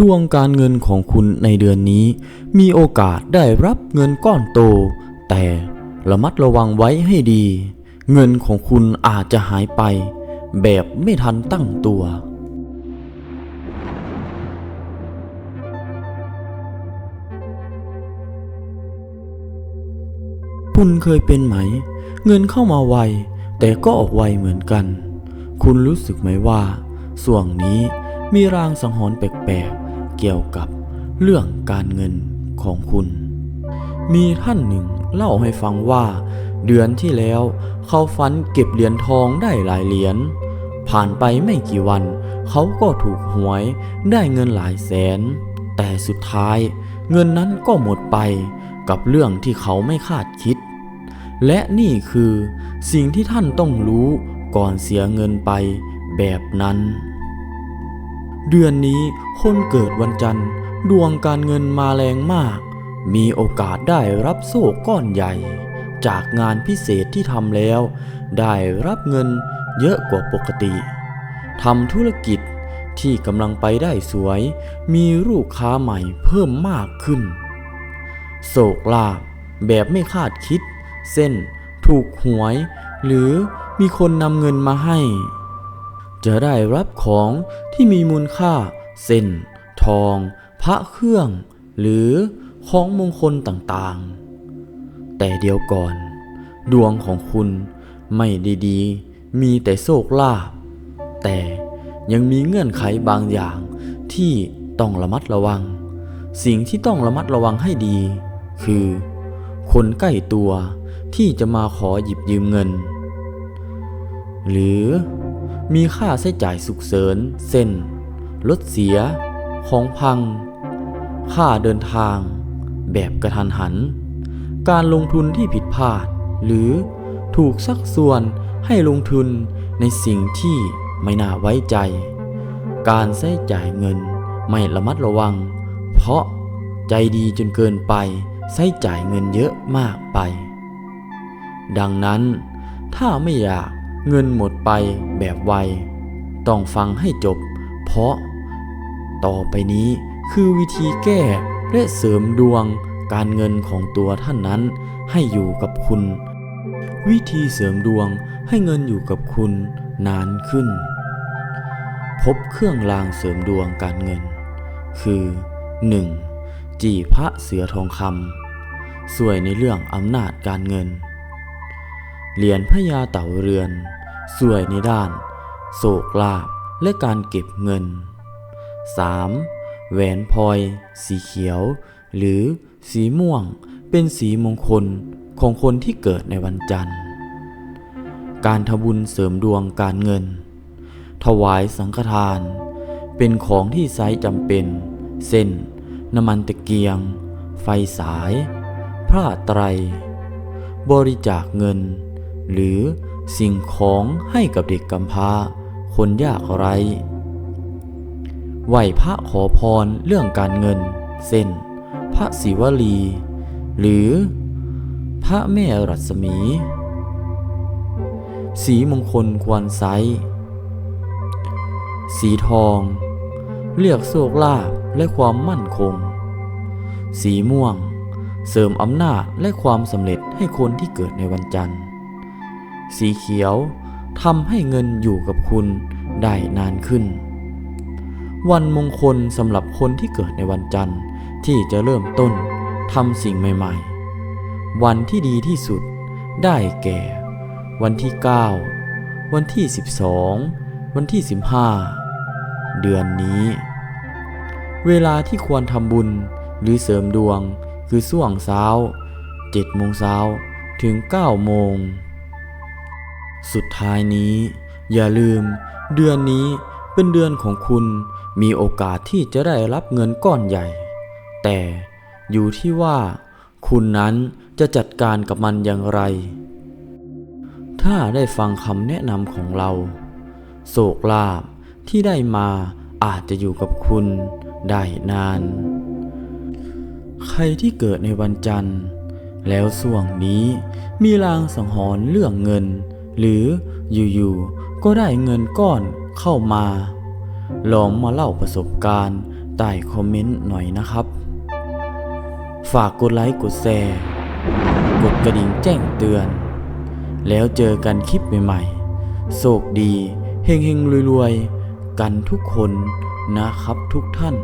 ดวงการเงินของคุณในเดือนนี้ มีโอกาสได้รับเงินก้อนโต แต่ระมัดระวังไว้ให้ดี เงินของคุณอาจจะหายไป แบบไม่ทันตั้งตัว คุณเคยเป็นไหม เงินเข้ามาไว แต่ก็ออกไวเหมือนกัน คุณรู้สึกไหมว่า ส่วงนี้มีรางสังหรณ์แปลกๆ เกี่ยวกับเรื่องการเงินของคุณ มีท่านหนึ่งเล่าให้ฟังว่า เดือนที่แล้วเขาฝันเก็บเหรียญทองได้หลายเหรียญ ผ่านไปไม่กี่วัน เขาก็ถูกหวยได้เงินหลายแสน แต่สุดท้ายเงินนั้นก็หมดไปกับเรื่องที่เขาไม่คาดคิด และนี่คือสิ่งที่ท่านต้องรู้ก่อนเสียเงินไปแบบนั้น เดือนนี้คนเกิดวันจันทร์ ดวงการเงินมาแรงมาก มีโอกาสได้รับโซ่ก้อนใหญ่ จากงานพิเศษที่ทำแล้ว ได้รับเงินเยอะกว่าปกติทำธุรกิจที่กำลังไปได้สวย มีลูกค้าใหม่เพิ่มมากขึ้น โศกลาภแบบไม่คาดคิด เส้น ถูกหวย หรือมีคนนำเงินมาให้ จะได้รับของที่มีมูลค่า เส้น ทอง พระเครื่อง หรือของมงคลต่างๆ แต่เดียวก่อน ดวงของคุณไม่ดีๆ มีแต่โชคลาภแต่ยังมีเงื่อนไขบางอย่างที่ต้องระมัดระวัง สิ่งที่ต้องระมัดระวังให้ดี คือ คนใกล้ตัวที่จะมาขอหยิบยืมเงิน หรือ มีค่าใช้จ่ายสุกเสริญเส้นรถเสีย ของพัง ค่าเดินทาง แบบกระทันหัน การลงทุนที่ผิดพลาด หรือถูกซักส่วนให้ลงทุนในสิ่งที่ไม่น่าไว้ใจ การใช้จ่ายเงินไม่ระมัดระวัง เพราะใจดีจนเกินไปใช้จ่ายเงินเยอะมากไป ดังนั้นถ้าไม่อยาก เงินหมดไปแบบไว ต้องฟังให้จบ เพราะ ต่อไปนี้คือวิธีแก้และเสริมดวงการเงินของตัวท่านนั้นให้อยู่กับคุณ วิธีเสริมดวงให้เงินอยู่กับคุณนานขึ้น พบเครื่องรางเสริมดวงการเงิน คือ 1. จีพระเสือทองคำสวยในเรื่องอำนาจการเงิน เหรียญพญาเต่าเรือน สวยในด้าน โศกลาภและการเก็บเงิน 3. แหวนพลอย สีเขียว หรือสีม่วงเป็นสีมงคลของคนที่เกิดในวันจันทร์ การทบุญเสริมดวงการเงิน ถวายสังฆทาน เป็นของที่ไซจำเป็น เส้น น้ำมันตะเกียง ไฟสาย พระไตร บริจาคเงิน หรือ สิ่งของให้กับเด็กกำพร้า คนยากไร้ไหวพระขอพรเรื่องการเงิน เส้น พระศิวลี หรือ พระแม่รัศมี สีมงคลควรไซสีทอง เรียกโชคลาภและความมั่นคง สีม่วง เสริมอำนาจและความสำเร็จให้คนที่เกิดในวันจันทร์ สีเขียวทำให้เงินอยู่กับคุณได้นานขึ้น วันมงคลสำหรับคนที่เกิดในวันจันทร์ที่จะเริ่มต้นทำสิ่งใหม่ๆ วันที่ดีที่สุดได้แก่ วันที่ 9 วันที่ 12 วันที่ 15 เดือนนี้ เวลาที่ควรทำบุญหรือเสริมดวงคือส่วงเช้า7โมงเช้าถึง9โมง สุดท้ายนี้ อย่าลืม เดือนนี้เป็นเดือนของคุณมีโอกาสที่จะได้รับเงินก้อนใหญ่ แต่อยู่ที่ว่าคุณนั้นจะจัดการกับมันอย่างไร ถ้าได้ฟังคำแนะนำของเรา โศกลาภที่ได้มาอาจจะอยู่กับคุณได้นาน ใครที่เกิดในวันจันทร์ แล้วส่วงนี้มีลางสังหรณ์เรื่องเงิน หรืออยู่ๆก็ได้เงินก้อนเข้ามา ลองมาเล่าประสบการณ์ใต้คอมเมนต์หน่อยนะครับ ฝากกดไลค์กดแชร์ กดกระดิ่งแจ้งเตือน แล้วเจอกันคลิปใหม่ๆโชคดีเฮงๆรวยๆ กันทุกคนนะครับทุกท่าน